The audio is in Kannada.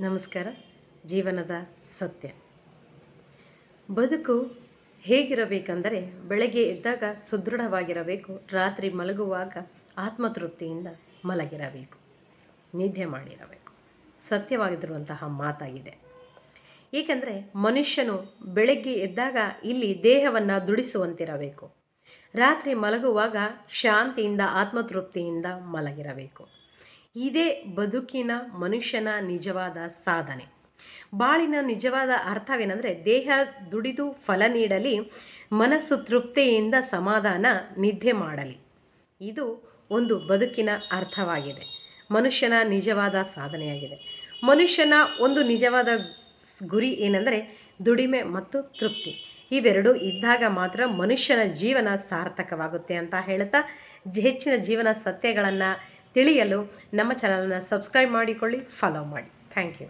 ನಮಸ್ಕಾರ. ಜೀವನದ ಸತ್ಯ. ಬದುಕು ಹೇಗಿರಬೇಕೆಂದರೆ ಬೆಳಗ್ಗೆ ಎದ್ದಾಗ ಸುದೃಢವಾಗಿರಬೇಕು, ರಾತ್ರಿ ಮಲಗುವಾಗ ಆತ್ಮತೃಪ್ತಿಯಿಂದ ಮಲಗಿರಬೇಕು, ನಿದ್ದೆ ಮಾಡಿರಬೇಕು. ಸತ್ಯವಾಗಿರುವಂತಹ ಮಾತಾಗಿದೆ. ಏಕೆಂದರೆ ಮನುಷ್ಯನು ಬೆಳಗ್ಗೆ ಎದ್ದಾಗ ಇಲ್ಲಿ ದೇಹವನ್ನು ದುಡಿಸುವಂತಿರಬೇಕು. ರಾತ್ರಿ ಮಲಗುವಾಗ ಶಾಂತಿಯಿಂದ, ಆತ್ಮತೃಪ್ತಿಯಿಂದ ಮಲಗಿರಬೇಕು. ಇದೇ ಬದುಕಿನ ಮನುಷ್ಯನ ನಿಜವಾದ ಸಾಧನೆ. ಬಾಳಿನ ನಿಜವಾದ ಅರ್ಥವೇನೆಂದರೆ ದೇಹ ದುಡಿದು ಫಲ ನೀಡಲಿ, ಮನಸ್ಸು ತೃಪ್ತಿಯಿಂದ ಸಮಾಧಾನ, ನಿದ್ದೆ ಮಾಡಲಿ. ಇದು ಒಂದು ಬದುಕಿನ ಅರ್ಥವಾಗಿದೆ. ಮನುಷ್ಯನ ನಿಜವಾದ ಸಾಧನೆಯಾಗಿದೆ. ಮನುಷ್ಯನ ಒಂದು ನಿಜವಾದ ಗುರಿ ಏನೆಂದರೆ ದುಡಿಮೆ ಮತ್ತು ತೃಪ್ತಿ. ಇವೆರಡೂ ಇದ್ದಾಗ ಮಾತ್ರ ಮನುಷ್ಯನ ಜೀವನ ಸಾರ್ಥಕವಾಗುತ್ತೆ ಅಂತ ಹೇಳ್ತಾ ಹೆಚ್ಚಿನ ಜೀವನ ಸತ್ಯಗಳನ್ನು ತಿಳಿಯಲು ನಮ್ಮ ಚಾನಲನ್ನು ಸಬ್ಸ್ಕ್ರೈಬ್ ಮಾಡಿಕೊಳ್ಳಿ ಫಾಲೋ ಮಾಡಿ. Thank you